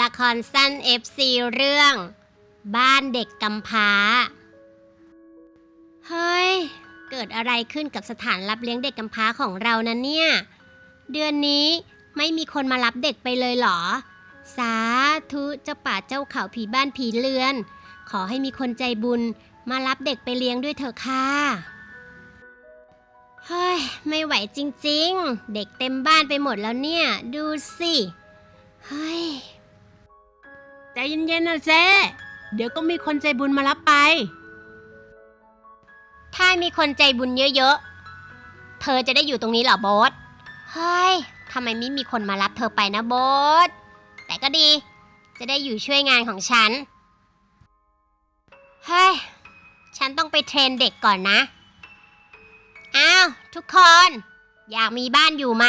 ละครสั้น FC เรื่อง บ้านเด็กกำพร้า เฮ้ย เกิดอะไรขึ้นกับสถานรับเลี้ยงเด็กกำพร้าของเรานะเนี่ย เดือนนี้ไม่มีคนมารับเด็กไปเลยเหรอ สาธุเจ้าป่าเจ้าเขาผีบ้านผีเรือน ขอให้มีคนใจบุญมารับเด็กไปเลี้ยงด้วยเถอะค่ะ เฮ้ย ไม่ไหวจริงๆ เด็กเต็มบ้านไปหมดแล้วเนี่ย ดูสิ เฮ้ย ใจเย็นๆนะเจ๊เดี๋ยวก็มีคนใจบุญมารับไป ถ้ามีคนใจบุญเยอะๆ เธอจะได้อยู่ตรงนี้เหรอโบทเฮ้ยทำไมไม่มีคนมารับเธอไปนะโบทแต่ก็ดี จะได้อยู่ช่วยงานของฉัน เฮ้ย ฉันต้องไปเทรนเด็กก่อนนะ อ้าว ทุกคน อยากมีบ้านอยู่ไหม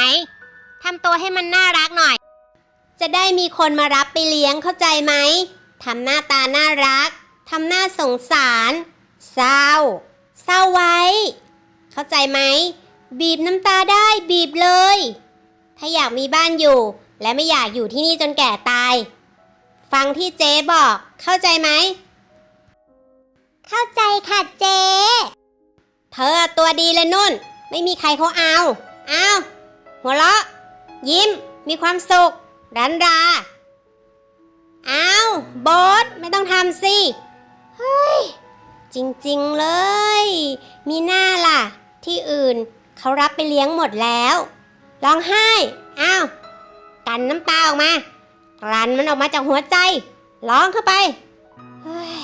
ทำตัวให้มันน่ารักหน่อย จะได้มีคนมารับไปเลี้ยงเข้าใจไหมทำหน้าตาน่ารักทำหน้าสงสาร เศร้า เศร้าไว้ เข้าใจไหม บีบน้ำตาได้บีบเลย ถ้าอยากมีบ้านอยู่ และไม่อยากอยู่ที่นี่จนแก่ตาย ฟังที่เจ๊บอก เข้าใจไหม เข้าใจค่ะเจ๊เธอตัวดีเลยนุ่น ไม่มีใครเขาเอา เอาหัวเราะ ยิ้ม มีความสุข รันราเอาโบทไม่ต้องทำสิ เฮ้ย จริงๆเลย มีหน้าล่ะ ที่อื่นเขารับไปเลี้ยงหมดแล้วร้องไห้อ้าวกันน้ำตาออกมากลั้นมันออกมาจากหัวใจ ร้องเข้าไป เฮ้ย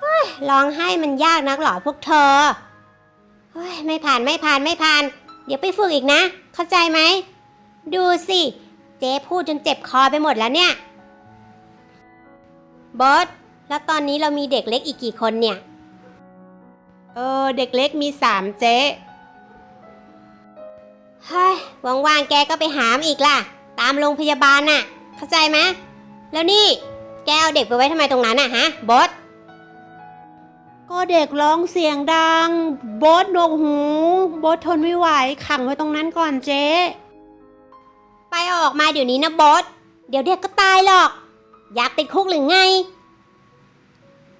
เฮ้ยร้องไห้มันยากนักหรอพวกเธอ เฮ้ย ไม่ผ่านไม่ผ่านไม่ผ่าน เดี๋ยวไปฝึกอีกนะ เข้าใจไหม ดูสิ เจ๊พูดจนเจ็บคอไปหมดแล้วเนี่ยบอสแล้วตอนนี้เรามีเด็กเล็กอีกกี่คนเนี่ย เออ เด็กเล็กมีสามเจ๊เฮ้ยว่างๆแกก็ไปหามอีกล่ะ ตามโรงพยาบาลน่ะ เข้าใจไหมแล้วนี่ แกเอาเด็กไปไว้ทำไมตรงนั้นน่ะฮะบอสก็เด็กร้องเสียงดังโบทหนวกหูโบททนไม่ไหวขังไว้ตรงนั้นก่อนเจ๊ ไปเอาออกมาเดี๋ยวนี้นะบอส เดี๋ยวเด็กก็ตายหรอก อยากติดคุกหรือไง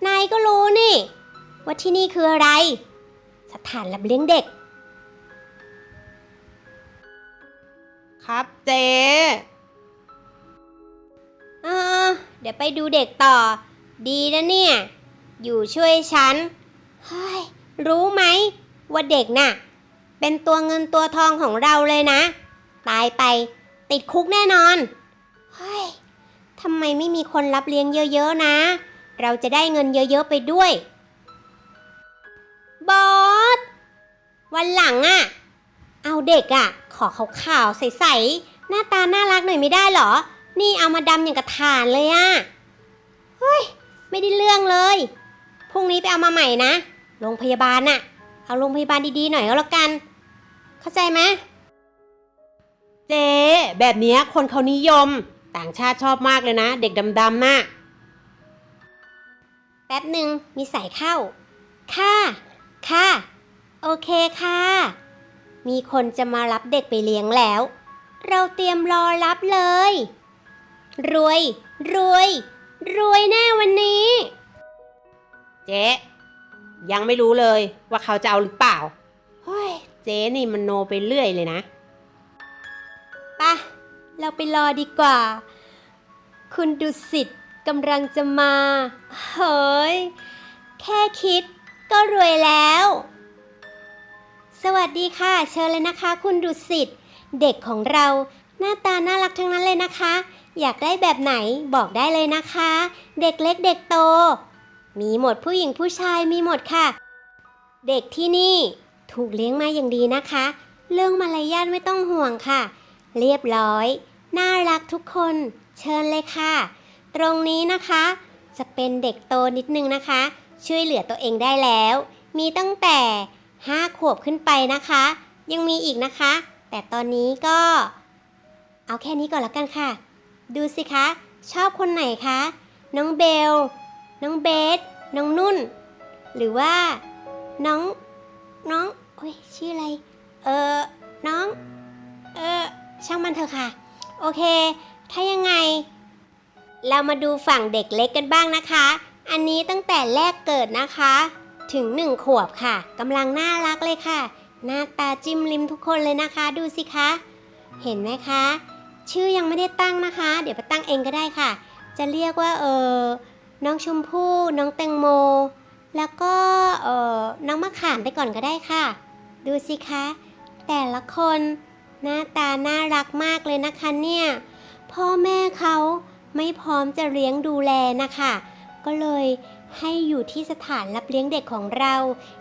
นายก็รู้นี่ ว่าที่นี่คืออะไร สถานรับเลี้ยงเด็ก ครับเจ๊เออเดี๋ยวไปดูเด็กต่อ ดีนะเนี่ย อยู่ช่วยฉัน เฮ้ย รู้ไหม ว่าเด็กน่ะ เป็นตัวเงินตัวทองของเราเลยนะ ตายไป ติดคุกแน่นอน เฮ้ยทำไมไม่มีคนรับเลี้ยงเยอะๆนะ เราจะได้เงินเยอะๆไปด้วย บอส วันหลังอะเอาเด็กอะขอขาวๆใสๆ หน้าตาน่ารักหน่อยไม่ได้เหรอ นี่เอามาดำอย่างกระถานเลยอะเฮ้ย ไม่ได้เรื่องเลย พรุ่งนี้ไปเอามาใหม่นะ โรงพยาบาลน่ะ เอาโรงพยาบาลดีๆหน่อยก็แล้วกัน เข้าใจไหม เจ๊แบบเนี้ยคนเขานิยม ต่างชาติชอบมากเลยนะ เด็กดำๆน่ะแป๊บหนึ่งมีสายเข้า ค่ะ ค่ะ โอเคค่ะ มีคนจะมารับเด็กไปเลี้ยงแล้ว เราเตรียมรอรับเลย รวย รวย รวยแน่วันนี้ เจ๊ยังไม่รู้เลยว่าเขาจะเอาหรือเปล่า เฮ้ย เจ๊นี่มันโนไปเรื่อยเลยนะ ปะ เราไปรอดีกว่า คุณดุสิตกำลังจะมา เฮ้ย แค่คิดก็รวยแล้ว สวัสดีค่ะ เชิญเลยนะคะ คุณดุสิตเด็กของเราหน้าตาน่ารักทั้งนั้นเลยนะคะ อยากได้แบบไหนบอกได้เลยนะคะ เด็กเล็กเด็กโต มีหมดผู้หญิงผู้ชายมีหมดค่ะ เด็กที่นี่ถูกเลี้ยงมาอย่างดีนะคะ เรื่องมารยาทไม่ต้องห่วงค่ะ เรียบร้อย น่ารักทุกคนเชิญเลยค่ะ ตรงนี้นะคะ จะเป็นเด็กโตนิดนึงนะคะ ช่วยเหลือตัวเองได้แล้ว มีตั้งแต่ 5 ขวบขึ้นไปนะคะ ยังมีอีกนะคะ แต่ตอนนี้ก็ เอาแค่นี้ก่อนละกันค่ะ ดูสิคะ ชอบคนไหนคะ น้องเบล น้องเบส น้องนุ่น หรือว่า น้อง น้อง โอ้ย ชื่ออะไร เออน้อง เออ ช่างมันเถอะค่ะ โอเค ถ้ายังไง เรามาดูฝั่งเด็กเล็กกันบ้างนะคะ อันนี้ตั้งแต่แรกเกิดนะคะ ถึงหนึ่งขวบค่ะกำลังน่ารักเลยค่ะ หน้าตาจิ้มลิมทุกคนเลยนะคะ ดูสิคะ เห็นไหมคะ ชื่อยังไม่ได้ตั้งนะคะ เดี๋ยวไปตั้งเองก็ได้ค่ะ จะเรียกว่าเออน้องชมพู่น้องแตงโม แล้วก็เออน้องมะขามไปก่อนก็ได้ค่ะ ดูสิคะ แต่ละคน หน้าตาน่ารักมากเลยนะคะเนี่ย พ่อแม่เขาไม่พร้อมจะเลี้ยงดูแลนะคะ ก็เลยให้อยู่ที่สถานรับเลี้ยงเด็กของเรา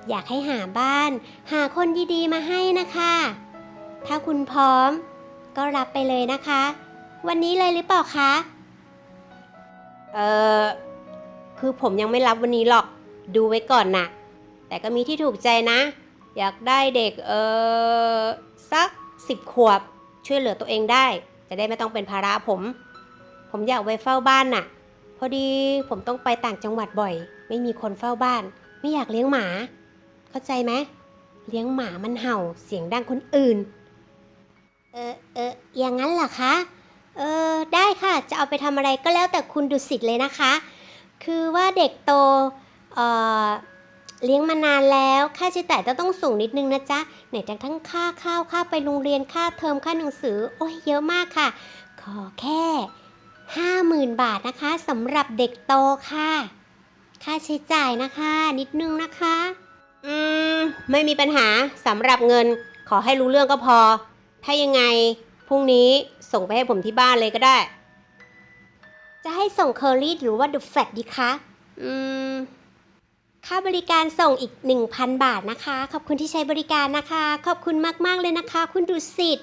อยากให้หาบ้าน หาคนดีๆมาให้นะคะ ถ้าคุณพร้อม ก็รับไปเลยนะคะ วันนี้เลยหรือเปล่าคะ เออคือผมยังไม่รับวันนี้หรอก ดูไว้ก่อนนะแต่ก็มีที่ถูกใจนะ อยากได้เด็กเออสัก สิบขวบ ช่วยเหลือตัวเองได้ จะได้ไม่ต้องเป็นภาระผม ผมอยากไว้เฝ้าบ้านน่ะ พอดีผมต้องไปต่างจังหวัดบ่อย ไม่มีคนเฝ้าบ้าน ไม่อยากเลี้ยงหมา เข้าใจไหมเลี้ยงหมามันเห่าเสียงดังคนอื่น เออเอออย่างนั้นเหรอคะ เออได้ค่ะ จะเอาไปทำอะไรก็แล้วแต่คุณดุสิตเลยนะคะ คือว่าเด็กโต เอ่อ เลี้ยงมานานแล้วค่าใช้จ่ายจะต้องสูงนิดนึงนะจ๊ะไหนจะทั้งค่าข้าวค่าไปโรงเรียนค่าเทอมค่าหนังสือ โอ้ยเยอะมากค่ะ ขอแค่ห้าหมื่นบาทนะคะสำหรับเด็กโตค่ะ ค่าใช้จ่ายนะคะ นิดนึงนะคะ อืม ไม่มีปัญหาสำหรับเงิน ขอให้รู้เรื่องก็พอ ถ้ายังไงพรุ่งนี้ส่งไปให้ผมที่บ้านเลยก็ได้ จะให้ส่งเคอรี่หรือว่าเดอะแฟตดีคะ อืม ค่าบริการส่งอีก 1,000 บาทนะคะ ขอบคุณที่ใช้บริการนะคะ ขอบคุณมาก ๆ เลยนะคะ คุณดุสิต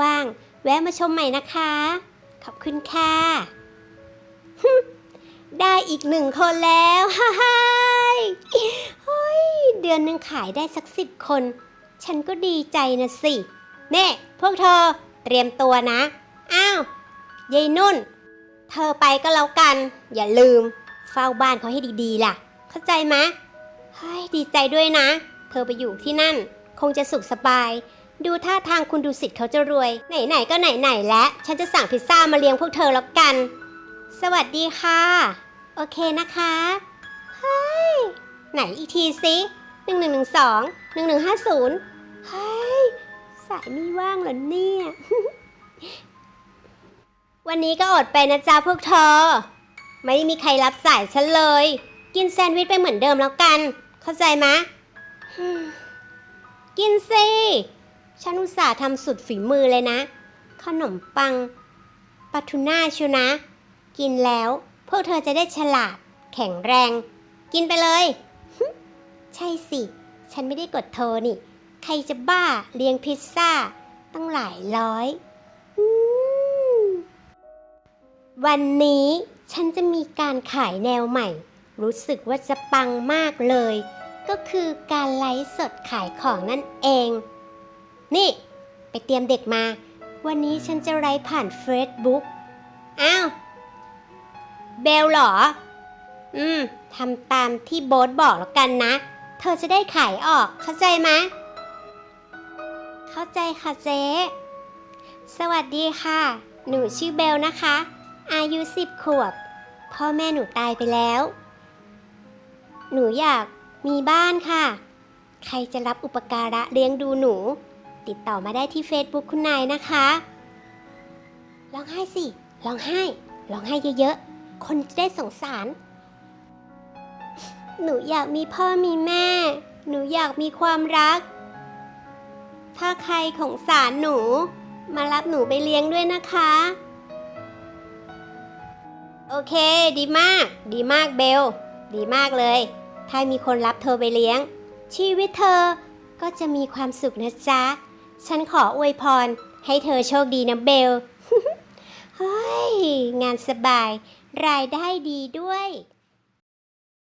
ว่างๆ แวะมาชมใหม่นะคะ ขอบคุณค่ะ ได้อีกหนึ่งคนแล้วฮ่าฮ่าเฮ้ย เดือนหนึ่งขายได้สักสิบคน ฉันก็ดีใจนะสิ เน่พวกเธอเตรียมตัวนะ อ้าวยายนุ่น เธอไปก็แล้วกัน อย่าลืม เฝ้าบ้านเขาให้ดีๆล่ะ เข้าใจไหมเฮ้ยดีใจด้วยนะ เธอไปอยู่ที่นั่น คงจะสุขสบาย ดูท่าทางคุณดูสิทธิ์เขาจะรวย ไหนๆก็ไหนๆแล้วฉันจะสั่งพิซซ่ามาเลี้ยงพวกเธอแล้วกัน สวัสดีค่ะ โอเคนะคะเฮ้ยไหนอีกทีสิหนึ่งหนึ่งหนึ่งสองหนึ่งหนึ่งห้าศูนย์เฮ้ยสายไม่ว่างเหรอเนี่ย วันนี้ก็อดไปนะจ๊ะพวกเธอ ไม่มีใครรับสายฉันเลย กินแซนด์วิชไปเหมือนเดิมแล้วกัน เข้าใจไหมกินสิฉันอุตส่าห์ทำสุดฝีมือเลยนะ ขนมปังปลาทูน่าชิวนะ กินแล้ว พวกเธอจะได้ฉลาด แข็งแรง กินไปเลย ใช่สิ ฉันไม่ได้กดโทรนี่ ใครจะบ้าเลี้ยงพิซซ่า ตั้งหลายร้อยวันนี้ฉันจะมีการขายแนวใหม่ รู้สึกว่าจะปังมากเลย ก็คือการไลฟ์สดขายของนั่นเอง นี่ ไปเตรียมเด็กมา วันนี้ฉันจะไลฟ์ผ่าน Facebook อ้าว เบลเหรอ อืมทำตามที่โบ๊ทบอกแล้วกันนะ เธอจะได้ขายออกเข้าใจไหมเข้าใจค่ะเจ๊สวัสดีค่ะ หนูชื่อเบลนะคะ อายุสิบขวบ พ่อแม่หนูตายไปแล้ว หนูอยากมีบ้านค่ะ ใครจะรับอุปการะเลี้ยงดูหนู ติดต่อมาได้ที่ Facebook คุณนายนะคะร้องไห้สิร้องไห้ร้องไห้เยอะๆ คนจะได้สงสาร หนูอยากมีพ่อมีแม่ หนูอยากมีความรัก ถ้าใครของสารหนู มารับหนูไปเลี้ยงด้วยนะคะ โอเค ดีมาก ดีมากเบล ดีมากเลย ถ้ามีคนรับเธอไปเลี้ยง ชีวิตเธอก็จะมีความสุขนะจ๊ะ ฉันขออวยพร ให้เธอโชคดีนะเบล เฮ้ย งานสบาย รายได้ดีด้วย